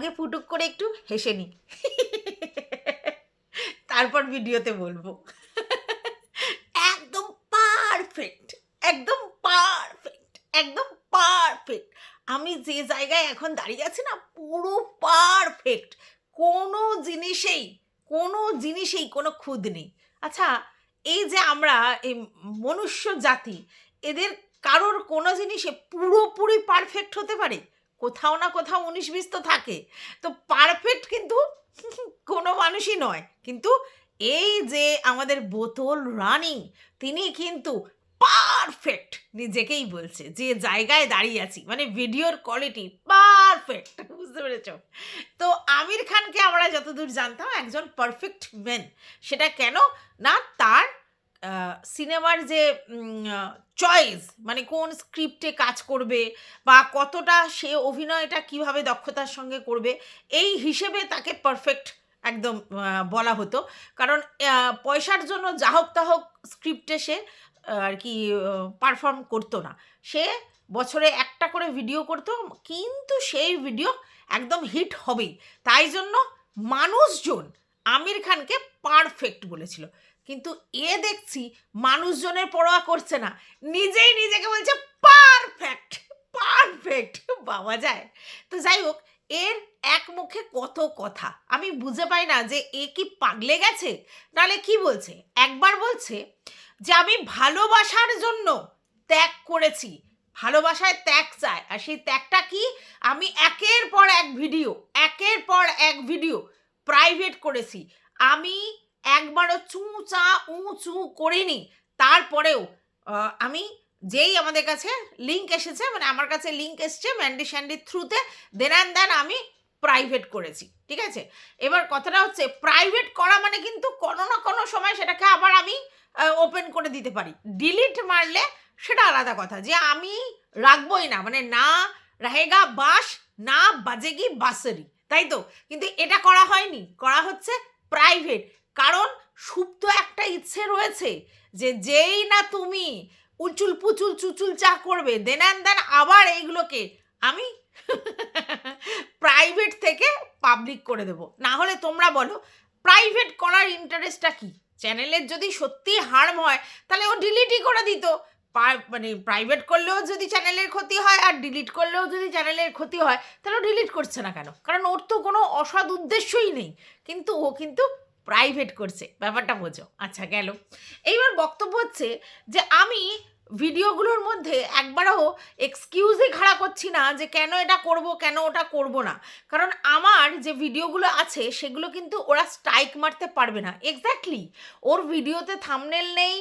আগে ফুটুক করে একটু হেসে নি। তারপর ভিডিওতে বলব। একদম পারফেক্ট একদম পারফেক্ট একদম পারফেক্ট আমি যে জায়গায় এখন দাঁড়িয়ে আছি না, পুরো পারফেক্ট কোনো জিনিসেই কোনো জিনিসেই কোনো খুদ নেই। আচ্ছা এই যে আমরা, এই মনুষ্য জাতি, এদের কারোর কোনো জিনিসে পুরোপুরি পারফেক্ট হতে পারে? কোথাও না কোথাও উনিশ বিশ তো থাকে। তো পারফেক্ট কিন্তু কোনো মানুষই নয়। কিন্তু এই যে আমাদের বোতল রানিং তিনি কিন্তু পারফেক্ট নিজেকেই বলছে, যে জায়গায় দাঁড়িয়ে আছি মানে ভিডিওর কোয়ালিটি পারফেক্ট বুঝতে পেরেছ? তো আমির খানকে আমরা যতদূর জানতাম, একজন পারফেক্ট ম্যান সেটা কেন? না, তার সিনেমার যে চয়েস মানে কোন স্ক্রিপ্টে কাজ করবে বা কতটা সে অভিনয়টা কীভাবে দক্ষতার সঙ্গে করবে, এই হিসেবে তাকে পারফেক্ট একদম বলা হতো। কারণ পয়সার জন্য যা হোক তা হোক স্ক্রিপ্টে সে আর কি পারফর্ম করতো না। সে বছরে একটা করে ভিডিও করতো, কিন্তু সেই ভিডিও একদম হিট হবেই। তাই জন্য মানুষজন আমির খানকে পারফেক্ট বলেছিল। কিন্তু এ দেখছি মানুষজনের পরোয়া করছে না। নিজেই নিজেকে বলছে পারফেক্ট পারফেক্ট বাবা যায়। তো যাই হোক, এর এক মুখে কত কথা। আমি বুঝে পাই না যে এ কি পাগলে গেছে? নালে কি বলছে? একবার বলছে যে, আমি ভালোবাসার জন্য ত্যাগ করেছি। ভালোবাসায় ত্যাগ চায় আর সেই ত্যাগটা কি? আমি একের পর এক ভিডিও একের পর এক ভিডিও প্রাইভেট করেছি। আমি একবারও চু, চা, উ, চু করিনি। তারপরেও আমি যেই আমাদের কাছে লিঙ্ক এসেছে মানে আমার কাছে লিঙ্ক এসছে ম্যান্ডি স্যান্ডির থ্রুতে দেন অ্যান্ড দেন আমি প্রাইভেট করেছি, ঠিক আছে? এবার কথাটা হচ্ছে প্রাইভেট করা মানে কিন্তু কোনো না কোনো সময় সেটাকে আবার আমি ওপেন করে দিতে পারি। ডিলিট মারলে সেটা আলাদা কথা, যে আমি রাখবই না মানে না রাহেগা বাস, না বাজেগি বাসেরি, তাই তো? কিন্তু এটা করা হয়নি, করা হচ্ছে প্রাইভেট কারণ সুপ্ত একটা ইচ্ছে রয়েছে যে যেই না তুমি উচুল পুচুল চুচুল চা করবে দেন দেন আবার এইগুলোকে আমি প্রাইভেট থেকে পাবলিক করে দেবো। না হলে তোমরা বলো প্রাইভেট করার ইন্টারেস্টটা কি? চ্যানেলের যদি সত্যি হার্ম হয়, তাহলে ও ডিলিটই করে দিত। মানে প্রাইভেট করলেও যদি চ্যানেলের ক্ষতি হয়, আর ডিলিট করলেও যদি চ্যানেলের ক্ষতি হয়, তাহলে ডিলিট করছে না কেন? কারণ ওর তো কোনো অসৎ উদ্দেশ্যই নেই। কিন্তু ও কিন্তু প্রাইভেট করছে, ব্যাপারটা বোঝো। আচ্ছা গেল। এইবার বক্তব্য হচ্ছে যে, আমি ভিডিওগুলোর মধ্যে একবারও এক্সকিউজই খাড়া করছি না যে, কেন এটা করব, কেন ওটা করব না। কারণ আমার যে ভিডিওগুলো আছে, সেগুলো কিন্তু ওরা স্ট্রাইক মারতে পারবে না। এক্স্যাক্টলি ওর ভিডিওতে থামনেল নেই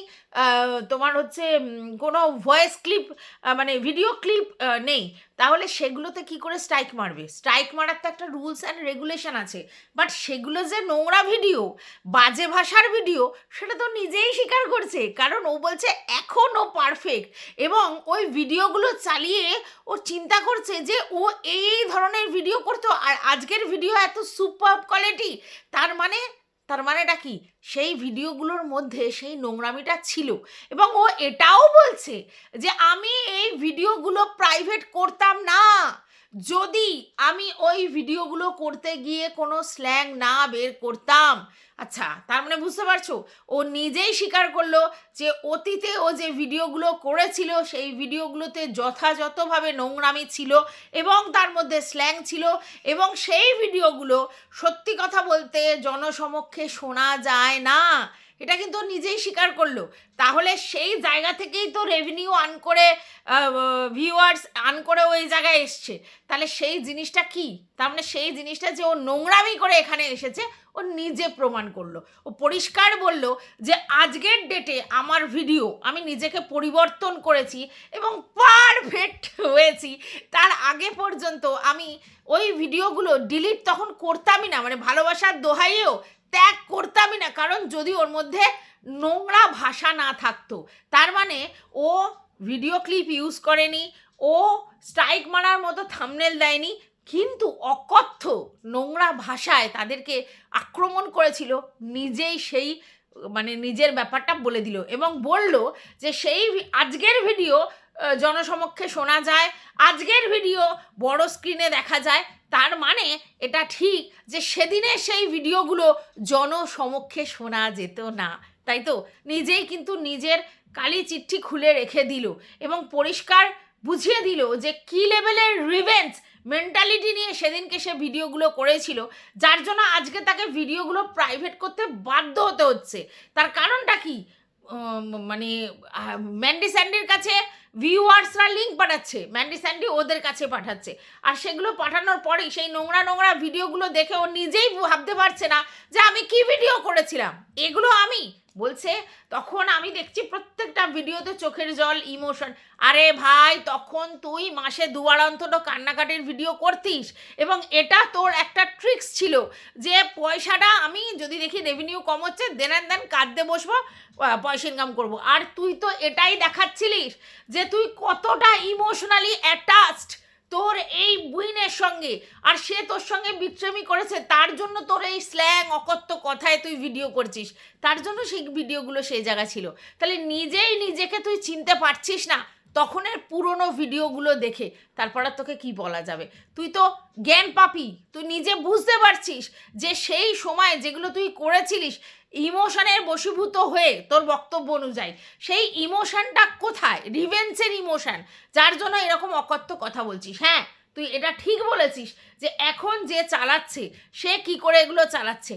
তোমার হচ্ছে কোনো ভয়েস ক্লিপ মানে ভিডিও ক্লিপ নেই। তাহলে সেগুলোতে কি করে স্ট্রাইক মারবে? স্ট্রাইক মারার তো একটা রুলস অ্যান্ড রেগুলেশন আছে। বাট সেগুলো যে নোংরা ভিডিও বাজে ভাষার ভিডিও সেটা তো নিজেই স্বীকার করছে। কারণ ও বলছে এখনও পারফেক্ট এবং ওই ভিডিওগুলো চালিয়ে ও চিন্তা করছে যে ও এই ধরনের ভিডিও করতো। আর আজকের ভিডিও এত সুপার কোয়ালিটি তার মানে তার মানেটা কি? সেই ভিডিওগুলোর মধ্যে সেই নোংরামিটা ছিল। এবং ও এটাও বলছে যে, আমি এই ভিডিওগুলো প্রাইভেট করতাম না। যদি আমি ওই ভিডিওগুলো করতে গিয়ে কোনো স্ল্যাং না বের করতাম আচ্ছা তার মানে বুঝতে পারছ? ও নিজেই স্বীকার করল যে অতীতে ও যে ভিডিওগুলো করেছিল, সেই ভিডিওগুলোতে যথাযথভাবে নোংরামি ছিল এবং তার মধ্যে স্ল্যাং ছিল এবং সেই ভিডিওগুলো সত্যি কথা বলতে জনসমক্ষে শোনা যায় না। এটা কিন্তু নিজেই স্বীকার করল। তাহলে সেই জায়গা থেকেই তো রেভিনিউ আর্ন করে ভিউয়ার্স আর্ন করে ওই জায়গায় এসছে। তাহলে সেই জিনিসটা কি? তার মানে সেই জিনিসটা যে ও নোংরামি করে এখানে এসেছে, ও নিজে প্রমাণ করল। ও পরিষ্কার বলল যে আজকের ডেটে আমার ভিডিও আমি নিজেকে পরিবর্তন করেছি এবং পারফেক্ট হয়েছি। তার আগে পর্যন্ত আমি ওই ভিডিওগুলো ডিলিট তখন করতামই না। মানে ভালোবাসার দোহাইয়েও ত্যাগ করতামই না, কারণ যদি ওর মধ্যে নোংরা ভাষা না থাকতো, তার মানে ও ভিডিও ক্লিপ ইউজ করেনি, ও স্ট্রাইক মারার মতো থামনেল দেয়নি, কিন্তু অকথ্য নোংরা ভাষায় তাদেরকে আক্রমণ করেছিল, নিজেই সেই মানে নিজের ব্যাপারটা বলে দিল এবং বলল যে সেই আজকের ভিডিও জনসমক্ষে শোনা যায়, আজকের ভিডিও বড় স্ক্রিনে দেখা যায় তার মানে এটা ঠিক যে সেদিনে সেই ভিডিওগুলো জনসমক্ষে শোনা যেত না, তাই তো? নিজেই কিন্তু নিজের কালি চিঠি খুলে রেখে দিল এবং পরিষ্কার বুঝিয়ে দিল যে কি লেভেলের রিভেঞ্জ মেন্টালিটি নিয়ে সেদিনকে সে ভিডিওগুলো করেছিল, যার জন্য আজকে তাকে ভিডিওগুলো প্রাইভেট করতে বাধ্য হতে হচ্ছে। তার কারণটা কি? মানে ম্যান্ডি স্যান্ডির কাছে ভিউয়ার্সরা লিঙ্ক পাঠাচ্ছে ম্যান্ডি স্যান্ডি ওদের কাছে পাঠাচ্ছে। আর সেগুলো পাঠানোর পরেই সেই নোংরা নোংরা ভিডিওগুলো দেখে ও নিজেই ভাবতে পারছে না যে আমি কি ভিডিও করেছিলাম। এগুলো আমি, বলছে, তখন আমি দেখছি প্রত্যেকটা ভিডিওতে চোখের জল ইমোশন আরে ভাই, তখন তুই মাসে দুবার অন্তত কান্নাকাটির ভিডিও করতিস। এবং এটা তোর একটা ট্রিক্স ছিল যে পয়সাটা আমি যদি দেখি রেভিনিউ কম হচ্ছে দেন অ্যান্ড দেন কাঁদতে বসবো পয়সা ইনকাম করব। আর তুই তো এটাই দেখাচ্ছিলিস যে তুই কতটা ইমোশনালি অ্যাটাচড তোর এই বুইনের সঙ্গে, আর সে তোর সঙ্গে বিশ্রামী করেছে, তার জন্য তোর এই স্ল্যাং অকথ্য কথায় তুই ভিডিও করছিস। তার জন্য সেই ভিডিওগুলো সেই জায়গা ছিল। তাহলে নিজেই নিজেকে তুই চিনতে পারছিস না। তখনের পুরনো ভিডিওগুলো দেখে তারপর তোকে কি বলা যাবে? তুই তো জ্ঞান পাপি, তুই নিজে বুঝতে পারছিস যে সেই সময় যেগুলো তুই করেছিলিস, ইমোশনের বশীভূত হয়ে তোর বক্তব্য অনুযায়ী, সেই ইমোশনটা কোথায়? রিভেন্সের ইমোশন, যার জন্য এরকম অকথ্য কথা বলছিস। হ্যাঁ তুই এটা ঠিক বলেছিস যে এখন যে চালাচ্ছে, সে কি করে এগুলো চালাচ্ছে?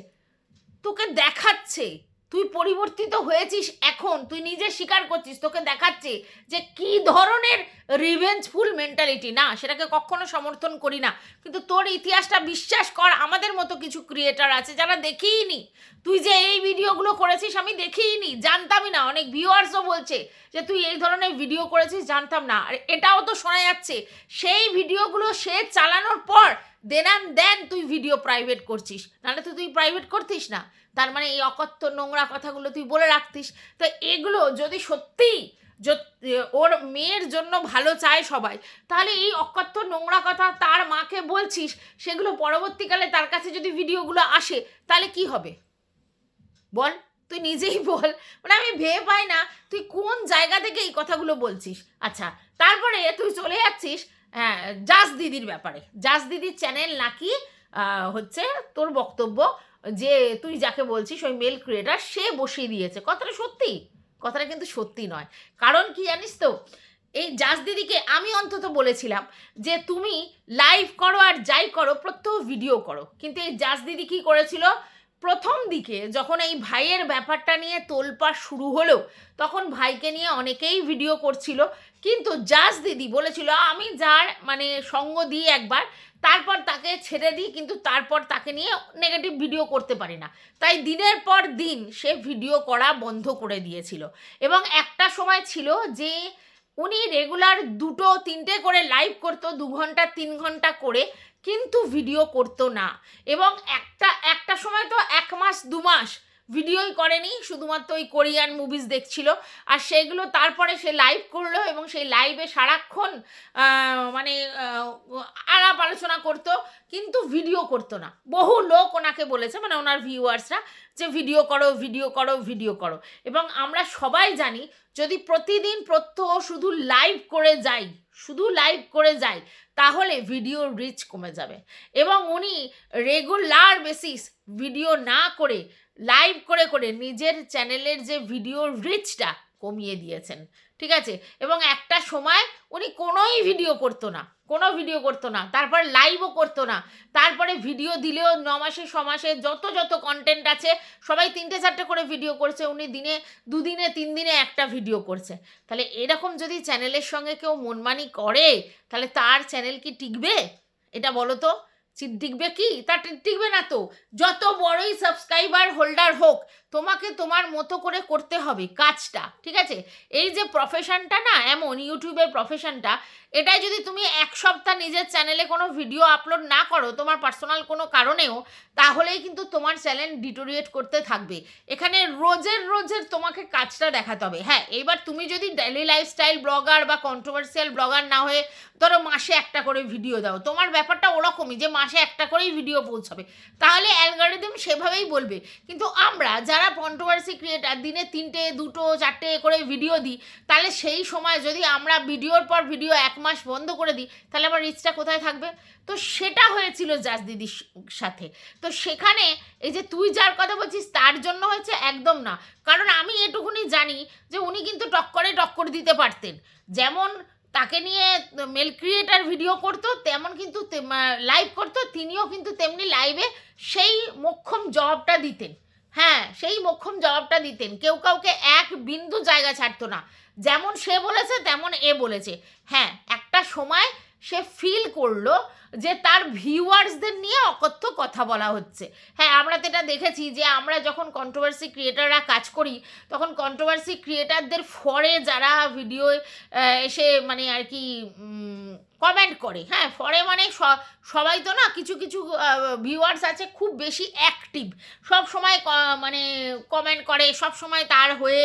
তোকে দেখাচ্ছে। তুই পরিবর্তিত হয়েছিস এখন, তুই নিজে স্বীকার করছিস, তোকে দেখাচ্ছে যে কি ধরনের রিভেঞ্জফুল মেন্টালিটি না, সেটাকে কখনো সমর্থন করি না। কিন্তু তোর ইতিহাসটা বিশ্বাস কর, আমাদের মতো কিছু ক্রিয়েটার আছে যারা দেখিই নি তুই যে এই ভিডিওগুলো করেছিস, আমি দেখিই নি জানতামই না। অনেক ভিউয়ার্সও বলছে যে তুই এই ধরনের ভিডিও করেছিস, জানতাম না। আর এটাও তো শোনা যাচ্ছে, সেই ভিডিওগুলো সে চালানোর পর দেন অ্যান্ড দেন তুই ভিডিও প্রাইভেট করছিস। নাহলে তো তুই প্রাইভেট করতিস না। তার মানে এই অকথ্য নোংরা কথাগুলো তুই বলে রাখতিস। তো এগুলো যদি সত্যিই ওর মেয়ের জন্য ভালো চায় সবাই, তাহলে এই অকথ্য নোংরা কথা তার মাকে বলছিস, সেগুলো পরবর্তীকালে তার কাছে যদি ভিডিওগুলো আসে, তাহলে কি হবে? বল, তুই নিজেই বল। মানে আমি ভেবে পাই না তুই কোন জায়গা থেকে এই কথাগুলো বলছিস। আচ্ছা তারপরে তুই চলে যাচ্ছিস হ্যাঁ জাস দিদির ব্যাপারে। জাস দিদির চ্যানেল নাকি হচ্ছে তোর বক্তব্য যে তুই যাকে বলছিস, ওই মেল ক্রিয়েটার সে বসিয়ে দিয়েছে। কথাটা সত্যি? কথাটা কিন্তু সত্যি নয়। কারণ কি জানিস তো, এই জাস দিদিকে আমি অন্তত বলেছিলাম যে তুমি লাইভ করো আর যাই করো, প্রত্যহ ভিডিও করো। কিন্তু এই জাস দিদি কী করেছিল? প্রথম দিকে যখন এই ভাইয়ের ব্যাপারটা নিয়ে তোলপাড় শুরু হলো, তখন ভাইকে নিয়ে অনেকেই ভিডিও করছিল। কিন্তু জাস দিদি বলেছিল, আমি যার মানে সঙ্গ দিই একবার, তারপর তাকে ছেড়ে দিই, কিন্তু তারপর তাকে নিয়ে নেগেটিভ ভিডিও করতে পারি না। তাই দিনের পর দিন সে ভিডিও করা বন্ধ করে দিয়েছিল। এবং একটা সময় ছিল যে উনি রেগুলার দুটো, তিনটে করে লাইভ করতো, দু ঘণ্টা, তিন ঘণ্টা করে। কিন্তু ভিডিও করতো না। এবং একটা একটা সময় তো এক মাস, দু মাস ভিডিওই করেনি, শুধুমাত্র ওই কোরিয়ান মুভিজ দেখছিল। আর সেগুলো তারপরে সে লাইভ করল এবং সেই লাইভে সারাক্ষণ মানে আলাপ আলোচনা করতো, কিন্তু ভিডিও করতো না। বহু লোক ওনাকে বলেছে মানে ওনার ভিউয়ার্সরা যে ভিডিও করো ভিডিও করো ভিডিও করো। এবং আমরা সবাই জানি, যদি প্রতিদিন প্রত্যহ শুধু লাইভ করে যাই শুধু লাইভ করে যায়, তাহলে ভিডিও রিচ কমে যাবে। এবং উনি রেগুলার বেসিস ভিডিও না করে লাইভ করে করে নিজের চ্যানেলের যে ভিডিও রিচটা কমিয়ে দিয়েছেন। ঠিক আছে? এবং একটা সময় উনি কোনোই ভিডিও করতো না, কোনো ভিডিও করতো না, তারপর লাইভও করতো না, তারপরে ভিডিও দিলেও ন মাসে, ছ মাসে যত যত কন্টেন্ট আছে, সবাই তিনটে, চারটে করে ভিডিও করছে, উনি দিনে, দুদিনে তিন দিনে একটা ভিডিও করছে। তাহলে এরকম যদি চ্যানেলের সঙ্গে কেউ মনমানি করে, তাহলে তার চ্যানেল কি টিকবে? এটা বলো তো টিকবে কি? তা টিকবে না তো। যত বড়ই সাবস্ক্রাইবার হোল্ডার হোক তোমাকে তোমার মতো করে করতে হবে কাজটা, ঠিক আছে? এই যে প্রফেশনটা না, এমন ইউটিউবের প্রফেশনটা এটাই যদি তুমি এক সপ্তাহ নিজের চ্যানেলে কোনো ভিডিও আপলোড না করো, তোমার পার্সোনাল কোনো কারণেও, তাহলেই কিন্তু তোমার চ্যানেল ডিটোরিয়েট করতে থাকবে। এখানে রোজের রোজের তোমাকে কাজটা দেখাতে হবে। হ্যাঁ এবার তুমি যদি ডেলি লাইফস্টাইল ব্লগার বা কন্ট্রোভার্সিয়াল ব্লগার না হয়ে ধরো মাসে একটা করে ভিডিও দাও, তোমার ব্যাপারটা ওরকমই যে মাসে একটা করেই ভিডিও পৌঁছাবে তাহলে অ্যালগারিদম সেভাবেই বলবে। কিন্তু আমরা যারা কন্ট্রোভার্সি ক্রিয়েটার দিনে তিনটে, দুটো, চারটে করে ভিডিও দিই, তাহলে সেই সময় যদি আমরা ভিডিওর পর ভিডিও এক মাস বন্ধ করে দিই, তাহলে আমার রিচটা কোথায় থাকবে? তো সেটা হয়েছিল জাস দিদির সাথে। তো সেখানে এই যে তুই যার কথা বলছিস, তার জন্য হয়েছে একদম না। কারণ আমি এটুকুনি জানি যে উনি কিন্তু টক্করে টক্কর দিতে পারতেন। যেমন তাকে নিয়ে মেল ক্রিয়েটার ভিডিও করতো, তেমন কিন্তু লাইভ করতো, তিনিও কিন্তু তেমনি লাইভে সেই মোক্ষম জবাবটা দিতেন। হ্যাঁ সেই মোক্ষম জবাবটা দিতেন। কেউ কাউকে এক বিন্দু জায়গা ছাড়তো না। যেমন সে বলেছে, তেমন এ বলেছে। হ্যাঁ একটা সময় সে ফিল করল যে তার ভিউয়ার্সদের নিয়ে অকথ্য কথা বলা হচ্ছে। হ্যাঁ আমরা তো এটা দেখেছি যে আমরা যখন কন্ট্রোভার্সি ক্রিয়েটাররা কাজ করি, তখন কন্ট্রোভার্সি ক্রিয়েটারদের ফরে যারা ভিডিও এসে মানে আর কি কমেন্ট করে। হ্যাঁ ফরে মানে সবাই তো না কিছু কিছু ভিউয়ার্স আছে খুব বেশি অ্যাক্টিভ সব সময় মানে কমেন্ট করে, সব সময় তার হয়ে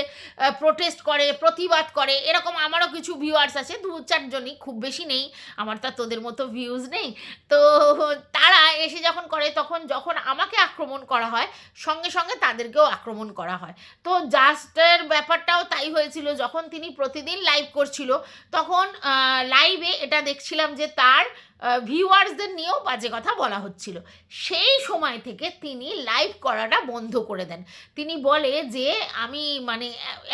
প্রোটেস্ট করে, প্রতিবাদ করে। এরকম আমারও কিছু ভিউয়ার্স আছে, দু চারজনই খুব বেশি নেই। আমার তো তোদের মতো ভিউজ নেই। তো তারা এসে যখন করে, তখন যখন আমাকে আক্রমণ করা হয়, সঙ্গে সঙ্গে তাদেরকেও আক্রমণ করা হয়। তো জাস্টের ব্যাপারটাও তাই হয়েছিল, যখন তিনি প্রতিদিন লাইভ করছিল, তখন লাইভে এটা দেখছিলাম যে তার ভিউয়ার্সদের নিয়েও বাজে কথা বলা হচ্ছিল। সেই সময় থেকে তিনি লাইভ করাটা বন্ধ করে দেন। তিনি বলে যে, আমি মানে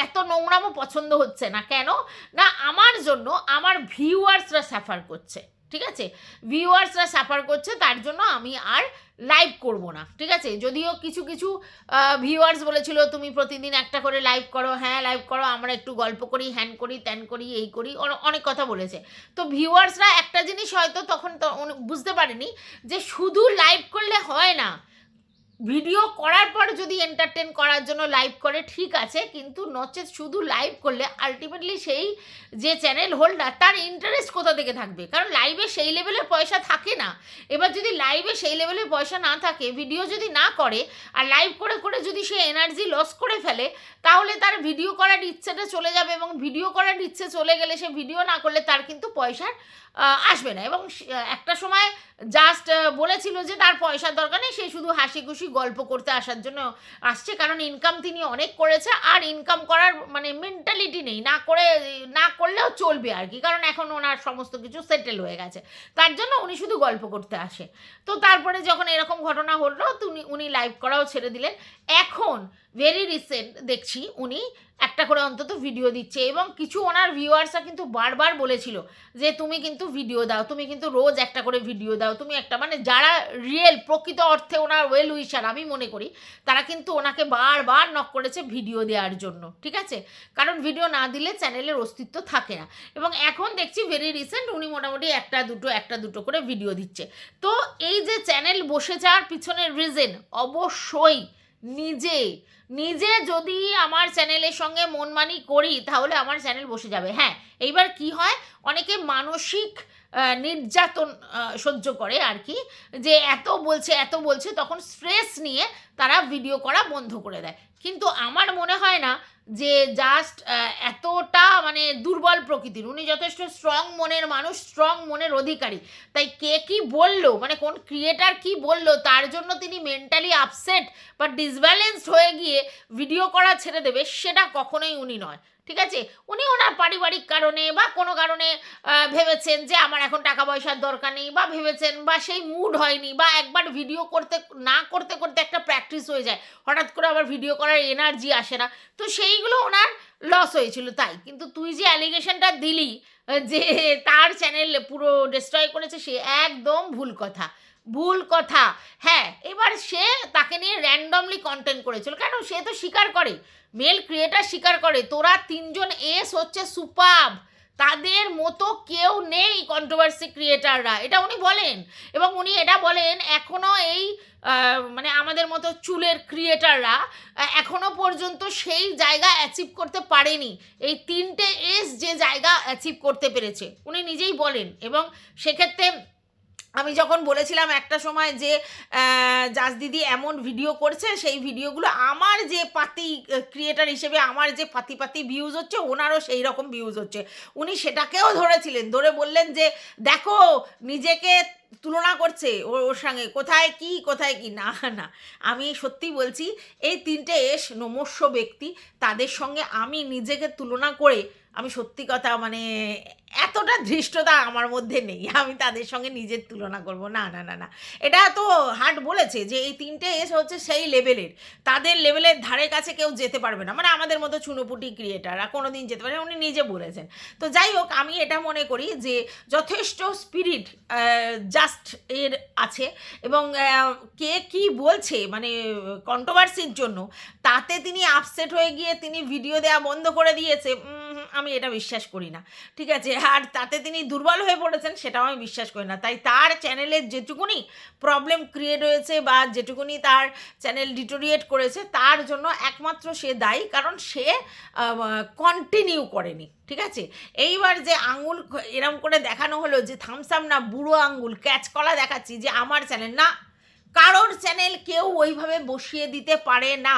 এত নোংরামও পছন্দ হচ্ছে না। কেন? না, আমার জন্য আমার ভিউয়ার্সরা সাফার করছে। ঠিক আছে? ভিউয়ার্সরা সাফার করছে, তার জন্য আমি আর লাইভ করব না, ঠিক আছে? যদিও কিছু কিছু ভিউয়ার্স বলেছিল, তুমি প্রতিদিন একটা করে লাইভ করো। হ্যাঁ লাইভ করো, আমরা একটু গল্প করি হ্যান করি, ত্যান করি, এই করি, অনে- অনেক কথা বলেছে। তো ভিউয়ার্সরা একটা জিনিস হয়তো তখন বুঝতে পারেনি যে শুধু লাইভ করলে হয় না ভিডিও করার পর যদি এন্টারটেন করার জন্য লাইভ করে, ঠিক আছে, কিন্তু নচেত শুধু লাইভ করলে আলটিমেটলি সেই যে চ্যানেল হোল্ডার তার ইন্টারেস্ট কোথা থেকে থাকবে? কারণ লাইভে সেই লেভেলের পয়সা থাকে না। এবার যদি লাইভে সেই লেভেলের পয়সা না থাকে ভিডিও যদি না করে, আর লাইভ করে করে যদি সে এনার্জি লস করে ফেলে, তাহলে তার ভিডিও করার ইচ্ছেটা চলে যাবে এবং ভিডিও করার ইচ্ছে চলে গেলে সে ভিডিও না করলে তার কিন্তু পয়সার আসবে না। এবং একটা সময় জাস্ট বলেছিল যে তার পয়সার দরকার নেই, সে শুধু হাসি খুশি গল্প করতে আসার জন্য আসছে। কারণ ইনকাম তিনি অনেক করেছে, আর ইনকাম করার মানে মেন্টালিটি নেই। না করে, না করলেও চলবে আর কি। কারণ এখন ওনার সমস্ত কিছু সেটেল হয়ে গেছে। তার জন্য উনি শুধু গল্প করতে আসে। তো তারপরে যখন এরকম ঘটনা হলো তুমি উনি লাইভ করাও ছেড়ে দিলেন। এখন ভেরি রিসেন্ট দেখছি, উনি একটা করে অন্তত ভিডিও দিচ্ছে এবং কিছু ওনার ভিউয়ার্সরা কিন্তু বারবার বলেছিল যে, তুমি কিন্তু ভিডিও দাও, তুমি কিন্তু রোজ একটা করে ভিডিও দাও, তুমি একটা মানে যারা রিয়েল প্রকৃত অর্থে ওনার ওয়েল উইশার আমি মনে করি, তারা কিন্তু ওনাকে বারবার নক করেছে ভিডিও দেওয়ার জন্য, ঠিক আছে? কারণ ভিডিও না দিলে চ্যানেলের অস্তিত্ব থাকে না। এবং এখন দেখছি ভেরি রিসেন্ট উনি মোটামুটি একটা, দুটো একটা, দুটো করে ভিডিও দিচ্ছে। তো এই যে চ্যানেল বসে যাওয়ার পিছনের রিজেন অবশ্যই নিজে নিজে যদি আমার চ্যানেলের সঙ্গে মনমানি করি, তাহলে আমার চ্যানেল বসে যাবে। হ্যাঁ এইবার কি হয়? অনেকে মানসিক নির্যাতন সহ্য করে আর কি, যে এত বলছে এত বলছে, তখন স্ট্রেস নিয়ে তারা ভিডিও করা বন্ধ করে দেয়। কিন্তু আমার মনে হয় না যে জাস্ট এতটা মানে দুর্বল প্রকৃতির। উনি যথেষ্ট স্ট্রং মনের মানুষ স্ট্রং মনের অধিকারী। তাই কে কি বলল? মানে কোন ক্রিয়েটার কি বলল? তার জন্য তিনি মেন্টালি আপসেট বা ডিসব্যালেন্সড হয়ে গিয়ে ভিডিও করা ছেড়ে দেবে সেটা কখনোই উনি নয়। ঠিক আছে? উনি ওনার পারিবারিক কারণে বা কোনো কারণে ভেবেছেন যে আমার এখন টাকা পয়সার দরকার নেই বা ভেবেছেন বা সেই মুড হয়নি বা একবার ভিডিও করতে, না করতে করতে একটা প্র্যাকটিস হয়ে যায়। হঠাৎ করে আবার ভিডিও করার এনার্জি আসে না। তো সেইগুলো ওনার লস হয়েছিল, তাই। কিন্তু তুই যে অ্যালিগেশনটা দিলি যে তার চ্যানেল পুরো ডিস্ট্রয় করেছে, সে একদম ভুল কথা। ভুল কথা। হ্যাঁ এবার সে তাকে নিয়ে র্যান্ডমলি কন্টেন্ট করেছিল। কেন? সে তো স্বীকার করে। মেল ক্রিয়েটার স্বীকার করে। তোরা তিনজন এস হচ্ছে সুপাব তাদের মতো কেউ নেই কন্ট্রোভার্সি ক্রিয়েটাররা এটা উনি বলেন এবং উনি এটা বলেন এখনও এই মানে আমাদের মতো চুলের ক্রিয়েটাররা এখনও পর্যন্ত সেই জায়গা অ্যাচিভ করতে পারেনি। এই তিনটে এস যে জায়গা অ্যাচিভ করতে পেরেছে। উনি নিজেই বলেন এবং সেক্ষেত্রে আমি যখন বলেছিলাম একটা সময় যে জাজ দিদি এমন ভিডিও করছে, সেই ভিডিওগুলো আমার যে পাতি ক্রিয়েটার হিসেবে আমার যে পাতি পাতি ভিউজ হচ্ছে, ওনারও সেই রকম ভিউজ হচ্ছে। উনি সেটাকেও ধরেছিলেন, ধরে বললেন যে, দেখো, নিজেকে তুলনা করছে ওর ওর সঙ্গে, কোথায় কি কোথায় কি? না না, আমি সত্যি বলছি, এই তিনটে এস নমস্য ব্যক্তি, তাদের সঙ্গে আমি নিজেকে তুলনা করে, আমি সত্যি কথা মানে এতটা ধৃষ্টতা আমার মধ্যে নেই। আমি তাদের সঙ্গে নিজের তুলনা করব। না না না না। এটা তো হার্ট বলেছে যে এই তিনটে এস হচ্ছে সেই লেভেলের। তাদের লেভেলের ধারে কাছে কেউ যেতে পারবে না। মানে আমাদের মতো চুনোপুটি ক্রিয়েটাররা কোনো দিন যেতে পারে উনি নিজে বলেছেন। তো যাই হোক, আমি এটা মনে করি যে যথেষ্ট স্পিরিট জাস্ট এর আছে এবং কে কি বলছে মানে কন্ট্রোভার্সির জন্য তাতে তিনি আপসেট হয়ে গিয়ে তিনি ভিডিও দেওয়া বন্ধ করে দিয়েছে। আমি এটা বিশ্বাস করি না। ঠিক আছে? আর তাতে তিনি দুর্বল হয়ে পড়েছেন সেটাও আমি বিশ্বাস করি না। তাই তার চ্যানেলের যেটুকুনি প্রবলেম ক্রিয়েট হয়েছে বা যেটুকুনি তার চ্যানেল ডিটোরিয়েট করেছে, তার জন্য একমাত্র সে দায়ী, কারণ সে কন্টিনিউ করেনি, ঠিক আছে? এইবার যে আঙুল এরম করে দেখানো হলো যে থামসাম না, বুড়ো আঙুল ক্যাচ কলা দেখাচ্ছি যে আমার চ্যানেল না। কারোর চ্যানেল কেউ ওইভাবে বসিয়ে দিতে পারে না।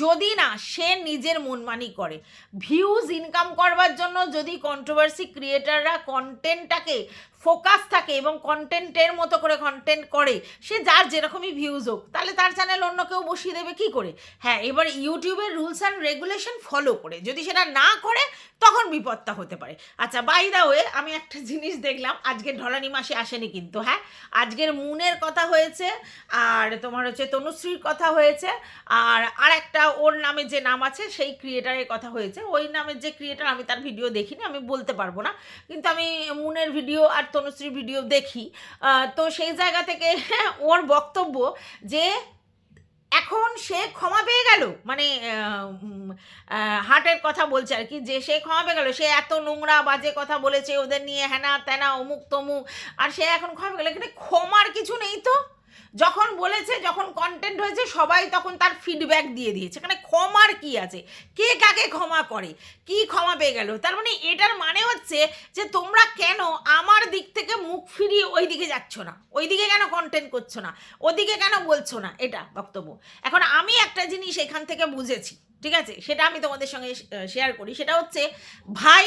যদি না সে নিজের মনমানি করে। ভিউজ ইনকাম করবার জন্য যদি কন্ট্রোভার্সি ক্রিয়েটাররা কন্টেন্টটাকে ফোকাস থাকে এবং কন্টেন্টের মতো করে কন্টেন্ট করে, সে যার যেরকমই ভিউজ হোক, তাহলে তার চ্যানেল অন্য কেউ বসিয়ে দেবে কি করে? হ্যাঁ এবার ইউটিউবের রুলস অ্যান্ড রেগুলেশন ফলো করে। যদি সেটা না করে, তখন বিপদটা হতে পারে। আচ্ছা বাই দা ওয়ে আমি একটা জিনিস দেখলাম, আজকে ঢলানি মাসে আসেনি কিন্তু হ্যাঁ? আজকের মুনের কথা হয়েছে, আর তোমার হচ্ছে তনুশ্রীর কথা হয়েছে, আর আর একটা ওর নামে যে নাম আছে, সেই ক্রিয়েটারের কথা হয়েছে। ওই নামের যে ক্রিয়েটার আমি তার ভিডিও দেখিনি, আমি বলতে পারব না। কিন্তু আমি মুনের ভিডিও আর তনুশ্রীর ভিডিও দেখি। তো সেই জায়গা থেকে ওর বক্তব্য যে এখন সে ক্ষমা পেয়ে গেল। মানে হার্টের কথা বলছে আর কি, যে সে ক্ষমা পেয়ে গেল। সে এত নোংরা, বাজে কথা বলেছে ওদের নিয়ে হ্যানা ত্যানা অমুক তমুক আর সে এখন ক্ষমা পেয়ে গেল। এখানে ক্ষমার কিছু নেই তো। যখন বলেছে, যখন কন্টেন্ট হয়েছে, সবাই তখন তার ফিডব্যাক দিয়ে দিয়েছে। এখানে ক্ষমার কি আছে? কে কাকে ক্ষমা করে? কি ক্ষমা পেয়ে গেল? তার মানে এটার মানে হচ্ছে যে তোমরা কেন আমার দিক থেকে মুখ ফিরিয়ে ওই দিকে যাচ্ছ না? ওই দিকে কেন কন্টেন্ট করছ না? ওদিকে কেন বলছো না? এটা বক্তব্য। এখন আমি একটা জিনিস এখান থেকে বুঝেছি, ঠিক আছে? সেটা আমি তোমাদের সঙ্গে শেয়ার করি। সেটা হচ্ছে, ভাই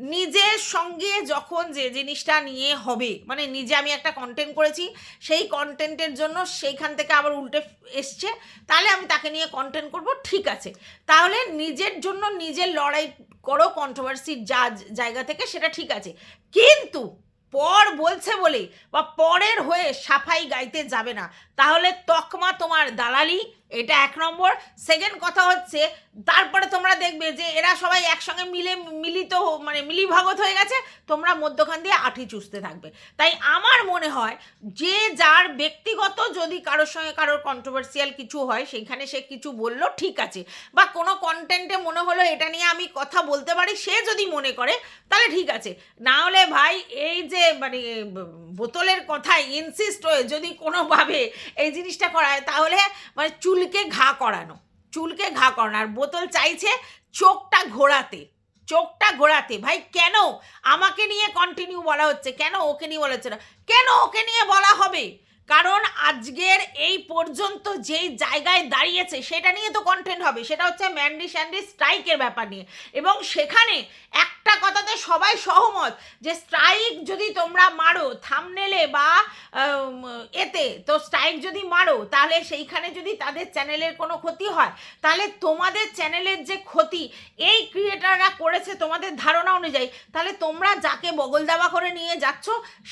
নিজের সঙ্গে যখন যে জিনিসটা নিয়ে হবে মানে নিজে আমি একটা কন্টেন্ট করেছি, সেই কন্টেন্টের জন্য সেইখান থেকে আবার উল্টে এসছে, তাহলে আমি তাকে নিয়ে কন্টেন্ট করব, ঠিক আছে। তাহলে নিজের জন্য নিজের লড়াই করো কন্ট্রোভার্সির যা জায়গা থেকে সেটা ঠিক আছে। কিন্তু পর বলছে বলে বা পরের হয়ে সাফাই গাইতে যাবে না। তাহলে তকমা তোমার দালালি এটা এক নম্বর। সেকেন্ড কথা হচ্ছে, তারপরে তোমরা দেখবে যে এরা সবাই একসঙ্গে মিলে মিলিত মানে মিলিভাগত হয়ে গেছে, তোমরা মধ্যখান দিয়ে আঠি চুষতে থাকবে। তাই আমার মনে হয়, যে যার ব্যক্তিগত যদি কারোর সঙ্গে কারোর কন্ট্রোভার্সিয়াল কিছু হয় সেইখানে সে কিছু বলল, ঠিক আছে। বা কোনো কন্টেন্টে মনে হলো এটা নিয়ে আমি কথা বলতে পারি, সে যদি মনে করে, তাহলে ঠিক আছে। না হলে ভাই, এই যে মানে বোতলের কথায় ইনসিস্ট হয়ে যদি কোনোভাবে এই জিনিসটা করায়, তাহলে মানে চুলকে ঘা করানো, চুলকে ঘা করানো। আর বোতল চাইছে চোখটা ঘোরাতে চোখটা ঘোরাতে। ভাই, কেন? আমাকে নিয়ে কন্টিনিউ বলা হচ্ছে। কেন ওকে নিয়ে বলা হচ্ছে না? কেন ওকে নিয়ে বলা হবে? কারণ আজকের এই পর্যন্ত যেই জায়গায় দাঁড়িয়েছে, সেটা নিয়ে তো কন্টেন্ট হবে। সেটা হচ্ছে ম্যান্ডি স্যান্ডি স্ট্রাইকের ব্যাপার নিয়ে। এবং সেখানে একটা কথাতে সবাই সহমত যে স্ট্রাইক যদি তোমরা মারো থামনেলে বা এতে, তো স্ট্রাইক যদি মারো, তাহলে সেইখানে যদি তাদের চ্যানেলের কোনো ক্ষতি হয়, তাহলে তোমাদের চ্যানেলের যে ক্ষতি, এই ক্রিয়েটাররা করেছে তোমাদের ধারণা অনুযায়ী, তাহলে তোমরা যাকে বগল দাবা করে নিয়ে যাচ্ছ,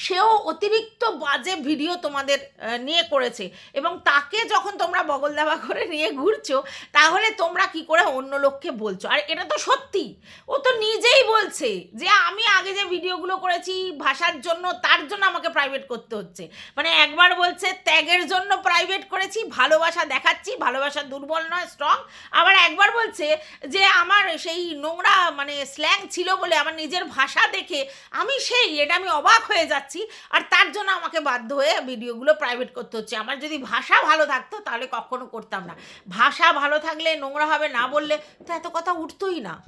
সেও অতিরিক্ত বাজে ভিডিও তোমাদের নিয়ে করেছে। এবং তাকে যখন তোমরা বগল দাবা করে নিয়ে ঘুরছো, তাহলে তোমরা কি করে অন্য লোককে বলছো? আর এটা তো সত্যি। ও তো নিজেই বলছে যে, আমি আগে যে ভিডিওগুলো করেছি, ভাষার জন্য, তার জন্য আমাকে প্রাইভেট করতে হচ্ছে। মানে একবার বলছে, ত্যাগের জন্য প্রাইভেট করেছি, ভালোবাসা দেখাচ্ছি, ভালোবাসা দুর্বল নয় স্ট্রং আবার একবার বলছে যে, আমার সেই নোংরা মানে স্ল্যাং ছিল বলে আমার নিজের ভাষা দেখে আমি সেই, এটা আমি অবাক হয়ে যাচ্ছি। আর তার জন্য আমাকে বাধ্য হয়ে ভিডিওগুলো প্রাইভেট করতে হচ্ছে। আমার যদি ভাষা ভালো থাকতো, তাহলে কখনো করতাম না। ভাষা ভালো থাকলে নোংরা হবে না বললে তো এত কথা উঠতোই না।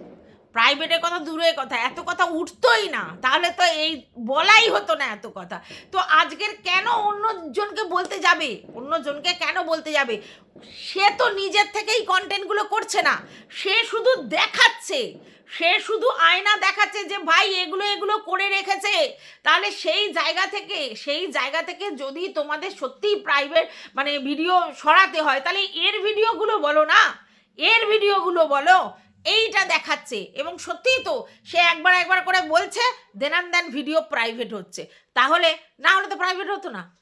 প্রাইভেটের কথা দূরের কথা, এত কথা উঠতোই না। তাহলে তো এই বলাই হতো না এত কথা। তো আজকের কেন অন্যজনকে বলতে যাবে? অন্যজনকে কেন বলতে যাবে? সে তো নিজের থেকেই কন্টেন্টগুলো করছে না। সে শুধু দেখাচ্ছে। সে শুধু আয়না দেখাচ্ছে যে, ভাই, এগুলো এগুলো করে রেখেছে। তাহলে সেই জায়গা থেকে, সেই জায়গা থেকে যদি তোমাদের সত্যিই প্রাইভেট মানে ভিডিও সরাতে হয়, তাহলে এর ভিডিওগুলো বলো না? এর ভিডিওগুলো বলো। এইটা দেখাচ্ছে। এবং সত্যিই তো, সে একবার একবার করে বলছে দেনান দেন ভিডিও প্রাইভেট হচ্ছে। তাহলে না হলে তো প্রাইভেট হতো না।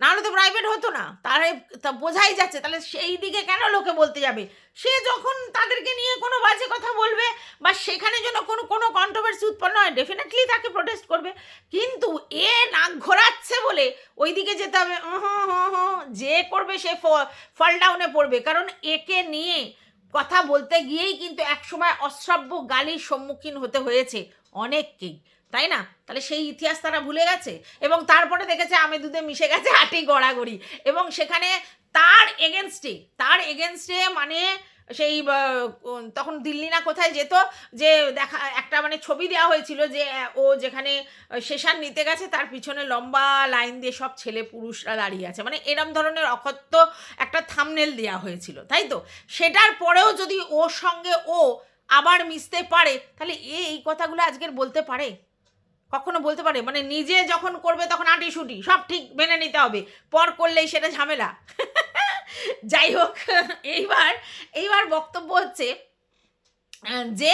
না হলে তো প্রাইভেট হতো না। তাহলে তা বোঝাই যাচ্ছে। তাহলে সেই দিকে কেন লোকে বলতে যাবে? সে যখন তাদেরকে নিয়ে কোনো বাজে কথা বলবে বা সেখানে যেন কোনো কোনো কন্ট্রোভার্সি উৎপন্ন হয় ডেফিনেটলি তাকে প্রোটেস্ট করবে। কিন্তু এ নাক ঘোরাচ্ছে বলে ওই দিকে যেতে হবে। যে করবে সে ফল ডাউনে পড়বে। কারণ একে নিয়ে কথা বলতে গিয়েই কিন্তু একসময় অশ্রাব্য গালির সম্মুখীন হতে হয়েছে অনেককেই। তাই না? তাহলে সেই ইতিহাস তারা ভুলে গেছে এবং তারপরে দেখেছে আমি দুধে মিশে গেছে হাঁটি গড়াগড়ি এবং সেখানে তার এগেনস্টে তার এগেনস্টে মানে সেই তখন দিল্লি না কোথায় যেত যে দেখা, একটা মানে ছবি দেওয়া হয়েছিল যে, ও যেখানে সেশন নিতে গেছে তার পিছনে লম্বা লাইন দিয়ে সব ছেলে পুরুষরা দাঁড়িয়ে আছে। মানে এরম ধরনের অকথ্য একটা থামনেল দেওয়া হয়েছিল, তাই তো? সেটার পরেও যদি ওর সঙ্গে ও আবার মিশতে পারে, তাহলে এই কথাগুলো আজকের বলতে পারে? কখনো বলতে পারে মানে নিজে যখন করবে তখন আটি সব ঠিক মেনে নিতে হবে। পর করলেই সেটা ঝামেলা। যাই হোক, এইবার এইবার বক্তব্য হচ্ছে যে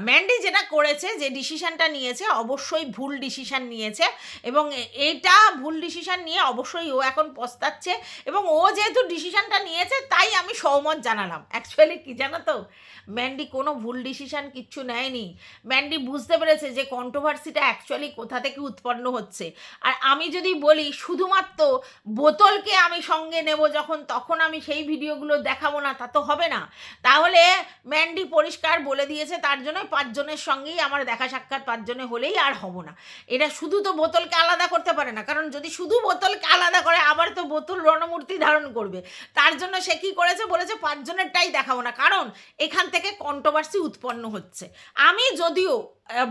ম্যান্ডি যেটা করেছে, যে ডিসিশানটা নিয়েছে, অবশ্যই ভুল ডিসিশান নিয়েছে এবং এ- এইটা ভুল ডিসিশান নিয়ে অবশ্যই ও এখন পস্তাচ্ছে এবং ও যেহেতু ডিসিশানটা নিয়েছে, তাই আমি সহমত জানালাম। অ্যাকচুয়ালি কি জানো তো? ম্যান্ডি কোনো ভুল ডিসিশান কিচ্ছু নেয়নি। ম্যান্ডি বুঝতে পেরেছে যে কন্ট্রোভার্সিটা অ্যাকচুয়ালি কোথা থেকে উৎপন্ন হচ্ছে। আর আমি যদি বলি, শুধুমাত্র বোতলকে আমি সঙ্গে নেব যখন, তখন আমি সেই ভিডিওগুলো দেখাবো না, তা তো হবে না। তাহলে ম্যান্ডি পরিষ্কার বলে দিয়েছে তার জন্য পাঁচজনের সঙ্গেই আমার দেখা সাক্ষাৎ পাঁচজনে হলেই আর হব না। এটা শুধু তো বোতলকে আলাদা করতে পারে না, কারণ যদি শুধু বোতলকে আলাদা করে, আবার তো বোতল রণমূর্তি ধারণ করবে। তার জন্য সে কী করেছে? বলেছে, পাঁচজনেরটাই দেখাবো না, কারণ এখান থেকে কন্ট্রোভার্সি উৎপন্ন হচ্ছে। আমি যদিও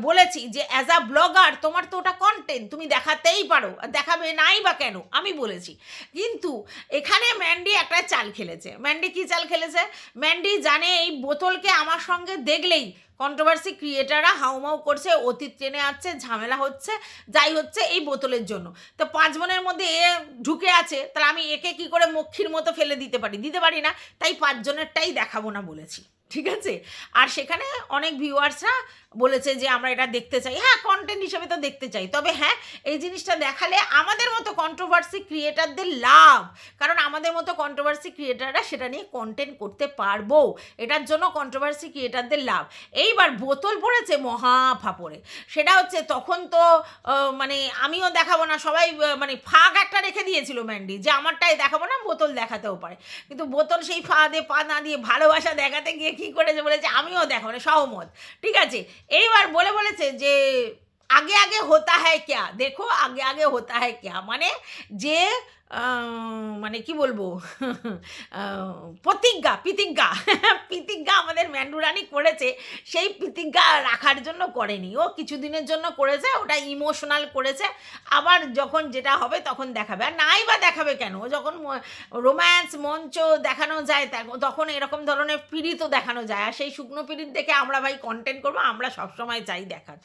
বলেছি যে অ্যাজ আ ব্লগার তোমার তো ওটা কন্টেন্ট তুমি দেখাতেই পারো, দেখাবে নাই বা কেন? আমি বলেছি। কিন্তু এখানে ম্যান্ডি একটা চাল খেলেছে। ম্যান্ডি কি চাল খেলেছে? ম্যান্ডি জানে এই বোতলকে আমার সঙ্গে দেখলেই কন্ট্রোভার্সি ক্রিয়েটাররা হাউমাউ করছে, অতীত ট্রেনে আসছে ঝামেলা হচ্ছে, যাই হচ্ছে এই বোতলের জন্য। তো পাঁচ বোনের মধ্যে এ ঢুকে আছে, তাহলে আমি একে কি করে মক্ষীর মতো ফেলে দিতে পারি? দিতে পারি না, তাই পাঁচজনেরটাই দেখাবো না বলেছি, ঠিক আছে? আর সেখানে অনেক ভিউয়ার্সরা বলেছে যে আমরা এটা দেখতে চাই। হ্যাঁ কন্টেন্ট হিসেবে তো দেখতে চাই। তবে হ্যাঁ এই জিনিসটা দেখালে আমাদের মতো কন্ট্রোভার্সি ক্রিয়েটারদের লাভ। কারণ আমাদের মতো কন্ট্রোভার্সি ক্রিয়েটাররা সেটা নিয়ে কন্টেন্ট করতে পারব। এটার জন্য কন্ট্রোভার্সি ক্রিয়েটারদের লাভ। এইবার বোতল পড়েছে মহা ফাপড়ে। সেটা হচ্ছে তখন তো মানে আমিও দেখাবো না। সবাই মানে ফাঁক একটা রেখে দিয়েছিল ম্যান্ডি যে আমারটাই দেখাবো না, বোতল দেখাতেও পারে। কিন্তু বোতল সেই ফা দিয়ে পা না দিয়ে ভালোবাসা দেখাতে গিয়ে কী করেছে বলেছে, আমিও দেখাবো না, সহমত। ঠিক আছে? এইবার বলে বলেছে যে, আগে আগে হতা হ্যায় ক্যা? দেখো, আগে আগে হতা হ্যায় ক্যা? মানে যে মানে কি বলব? প্রতিজ্ঞা পিতিজ্ঞা পিতিজ্ঞা আমাদের ম্যান্ডুরানি করেছে, সেই প্রতিজ্ঞা রাখার জন্য করেনি। ও কিছুদিনের জন্য করেছে, ওটা ইমোশনাল করেছে। আবার যখন যেটা হবে তখন দেখাবে। আর নাই বা দেখাবে কেন? যখন রোম্যান্স মঞ্চ দেখানো যায় তখন এরকম ধরনের পীড়িতও দেখানো যায়। আর সেই শুকনো পীড়িত দেখে আমরা ভাই কন্টেন্ট করব, আমরা সবসময় চাই দেখার।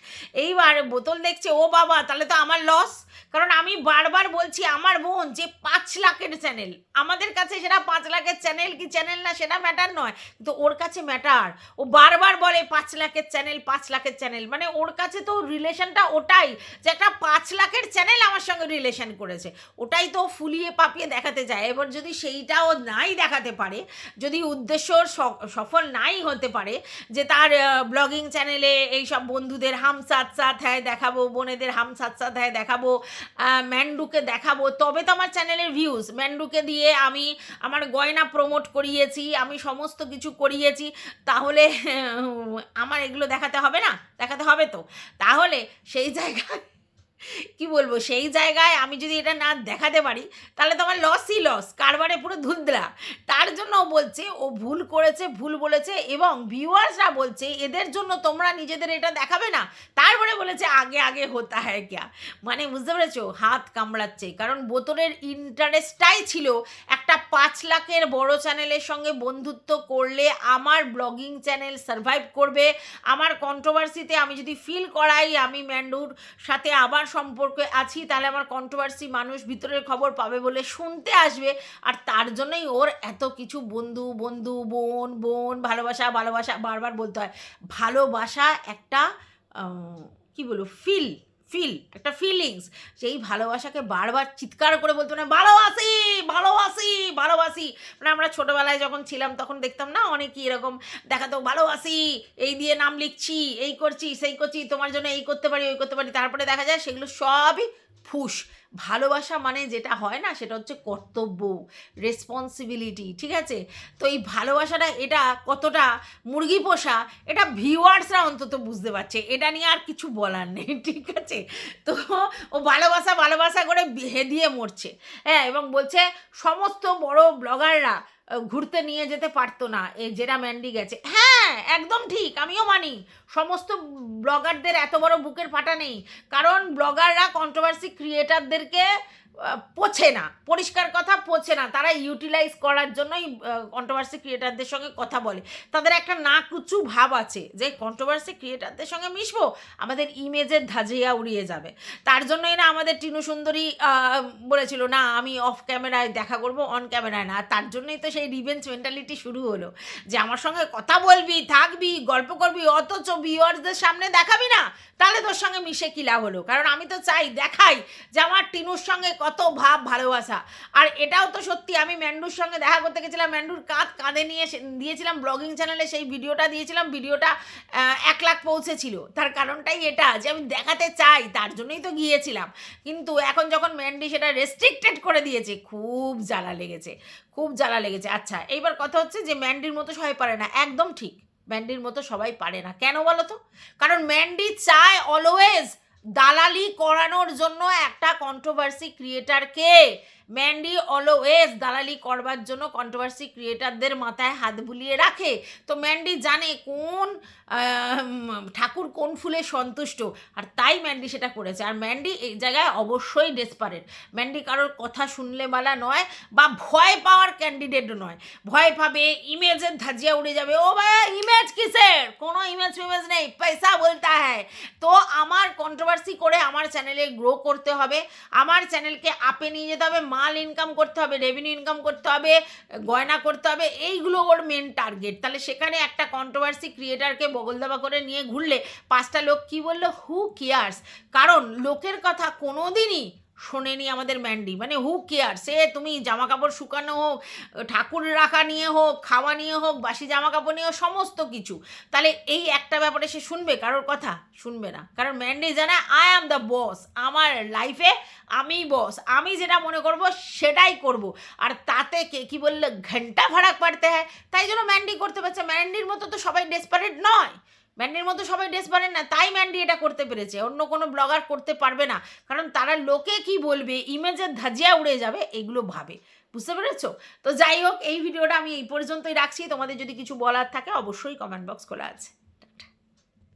এইবার বোতল দেখছে, ও বাবা, তাহলে তো আমার লস কারণ আমি বারবার বলছি, আমার বোন, যে পাঁচ লাখের চ্যানেল আমাদের কাছে সেটা পাঁচ লাখের চ্যানেল কি চ্যানেল না সেটা ম্যাটার নয়। কিন্তু ওর কাছে ম্যাটার ও বারবার বলে পাঁচ লাখের চ্যানেল পাঁচ লাখের চ্যানেল মানে ওর কাছে তো রিলেশনটা ওটাই যে একটা পাঁচ লাখের চ্যানেল আমার সঙ্গে রিলেশন করেছে। ওটাই তো ফুলিয়ে পাপিয়ে দেখাতে চায় এবার যদি সেইটাও নাই দেখাতে পারে, যদি উদ্দেশ্য সফল নাই হতে পারে, যে তার ব্লগিং চ্যানেলে এই সব বন্ধুদের হাম সাথ সাথ হ্যায় দেখাবো, বোনেদের হাম সাথ সাথ হ্যায় দেখাবো ম্যান্ডুকে দেখাবো, তবে তো আমার চ্যানেলের ভিউজ ম্যান্ডুকে দিয়ে আমি আমার গয়না প্রমোট করিয়েছি, আমি সমস্ত কিছু করিয়েছি, তাহলে, আমার এগুলো দেখাতে হবে না? দেখাতে হবে তো? তাহলে সেই জায়গায় কি বলব, সেই জায়গায় আমি যদি এটা না দেখাতে পারি, তাহলে তো আমার লসই লস কারবারে পুরো ধুন্দরা তার জন্য ও বলছে, ও ভুল করেছে, ভুল বলেছে এবং ভিউয়ার্সরা বলছে, এদের জন্য তোমরা নিজেদের এটা দেখাবে না। তারপরে বলেছে, আগে আগে হতা হ্যায় ক্যা? মানে বুঝতে পেরেছ, হাত কামড়াচ্ছে। কারণ বোতলের ইন্টারেস্টটাই ছিল একটা পাঁচ লাখের বড় চ্যানেলের সঙ্গে বন্ধুত্ব করলে আমার ব্লগিং চ্যানেল সার্ভাইভ করবে। আমার কন্ট্রোভার্সিতে আমি যদি ফিল করাই, আমি ম্যান্ডুর সাথে আবার সম্পর্কে আছি, তাহলে আমার কন্ট্রোভার্সি মানুষ ভিতরের খবর পাবে বলে শুনতে আসবে। আর তার জন্যই ওর এত কিছু বন্ধু বন্ধু, বোন বোন, ভালোবাসা ভালোবাসা বারবার বলতে হয়। ভালোবাসা একটা কী বলব ফিল ফিল একটা ফিলিংস সেই ভালোবাসাকে বারবার চিৎকার করে বলতো না, ভালোবাসি ভালোবাসি ভালোবাসি। মানে আমরা ছোটোবেলায় যখন ছিলাম, তখন দেখতাম না অনেকেই এরকম দেখাতো, ভালোবাসি, এই দিয়ে নাম লিখছি, এই করছি, সেই করছি, তোমার জন্য এই করতে পারি, ওই করতে পারি। তারপরে দেখা যায় সেগুলো সবই ফুস। ভালোবাসা মানে যেটা হয় না, সেটা হচ্ছে কর্তব্য রেসপন্সিবিলিটি ঠিক আছে? তো এই ভালোবাসাটা, এটা কতটা মুরগি পোষা, এটা ভিউয়ার্সরা অন্তত বুঝতে পারছে। এটা নিয়ে আর কিছু বলার নেই, ঠিক আছে? তো ও ভালোবাসা ভালোবাসা করে হেদিয়ে মরছে। হ্যাঁ এবং বলছে, সমস্ত বড় ব্লগাররা ঘুরতে নিয়ে যেতে পারতো না। এ জেরা ম্যান্ডি গেছে। হ্যাঁ একদম ঠিক, আমিও মানি। সমস্ত ব্লগারদের এত বড় বুকের ফাটা নেই। কারণ ব্লগাররা কন্ট্রোভার্সি ক্রিয়েটারদেরকে পোছে না। পরিষ্কার কথা, পোছে না। তারা ইউটিলাইজ করার জন্যই কন্ট্রোভার্সি ক্রিয়েটারদের সঙ্গে কথা বলে। তাদের একটা না কুচু ভাব আছে যে কন্ট্রোভার্সি ক্রিয়েটারদের সঙ্গে মিশবো? আমাদের ইমেজের ধাজিয়া উড়িয়ে যাবে। তার জন্যই না আমাদের টিনু সুন্দরী বলেছিল, না, আমি অফ ক্যামেরায় দেখা করব অন ক্যামেরায় না। তার জন্যই তো সেই রিভেঞ্জ মেন্টালিটি শুরু হলো। যে, আমার সঙ্গে কথা বলবি, থাকবি, গল্প করবি, অথচ ভিউয়ার্সদের সামনে দেখাবি না? তাহলে তোর সঙ্গে মিশে কি লাভ হলো? কারণ আমি তো চাই, দেখাই যে, আমার টিনুর সঙ্গে কত ভাব ভালোবাসা। আর এটাও তো সত্যি, আমি ম্যান্ডুর সঙ্গে দেখা করতে গেছিলাম, ম্যান্ডুর কাঁধ কাঁধে নিয়ে দিয়েছিলাম ব্লগিং চ্যানেলে সেই ভিডিওটা দিয়েছিলাম, ভিডিওটা এক লাখ পৌঁছেছিল। তার কারণটাই এটা, যে আমি দেখাতে চাই, তার জন্যই তো গিয়েছিলাম। কিন্তু এখন যখন ম্যান্ডি সেটা রেস্ট্রিক্টেড করে দিয়েছে, খুব জ্বালা লেগেছে, খুব জ্বালা লেগেছে। আচ্ছা এইবার কথা হচ্ছে যে ম্যান্ডির মতো সবাই পারে না। একদম ঠিক, ম্যান্ডির মতো সবাই পারে না। কেন বলো তো? কারণ ম্যান্ডি চায় অলওয়েজ দালালি করানোর জন্য একটা কন্ট্রোভার্সি ক্রিয়েটারকে ম্যান্ডি অলওয়েজ দালালি করবার জন্য কন্ট্রোভার্সি ক্রিয়েটারদের মাথায় হাত বুলিয়ে রাখে। তো ম্যান্ডি জানে কোন ঠাকুর কোন ফুলে সন্তুষ্ট? আর তাই ম্যান্ডি সেটা করেছে। আর ম্যান্ডি এই জায়গায় অবশ্যই ডেসপারেট ম্যান্ডি কারোর কথা শুনলে বালা নয়, বা ভয় পাওয়ার ক্যান্ডিডেটও নয়। ভয় পাবে ইমেজের ধাজিয়া উড়ে যাবে। ও ভাই ইমেজ কিসের? কোনো ইমেজ ফিমেজ নেই, পয়সা বলতে হ্যায় তো আমার কন্ট্রোভার্সি করে আমার চ্যানেলে গ্রো করতে হবে। আমার চ্যানেলকে আপে নিয়ে যেতে হবে, মাল ইনকাম করতে হবে রেভিনিউ ইনকাম করতে হবে, গয়না করতে হবে। এইগুলো ওর মেন টার্গেট তাহলে সেখানে একটা কন্ট্রোভার্সি ক্রিয়েটারকে বগলদাবা করে নিয়ে ঘুরলে পাঁচটা লোক কি বলল? হু কেয়ার্স কারণ লোকের কথা কোনো দিনই শোনেনি আমাদের ম্যান্ডি। মানে হু কেয়ার সে তুমি জামা কাপড় শুকানো হোক, ঠাকুর রাখা নিয়ে হোক, খাওয়া নিয়ে হোক, বাসি জামা কাপড় নিয়ে হোক, সমস্ত কিছু। তাহলে এই একটা ব্যাপারে সে শুনবে, কারোর কথা? শুনবে না। কারণ ম্যান্ডি জানে আই অ্যাম দ্য বস আমার লাইফে আমি বস আমি যেটা মনে করব, সেটাই করব। আর তাতে কে কি বললে, ঘণ্টা ভাড়া পারতে হয়। তাই জন্য ম্যান্ডি করতে পারছে ম্যান্ডির মতো তো সবাই ডেসপারেট নয়। ম্যান্ডির মতো সবাই ড্রেস পারে না, তাই ম্যান্ডি এটা করতে পেরেছে। অন্য কোনো ব্লগার করতে পারবে না। কারণ তারা লোকে কি বলবে ইমেজের ধাজিয়া উড়ে যাবে, এগুলো ভাবে। বুঝতে পেরেছ? তো যাই হোক, এই ভিডিওটা আমি এই পর্যন্তই রাখছি। তোমাদের যদি কিছু বলার থাকে, অবশ্যই কমেন্ট বক্স খোলা আছে।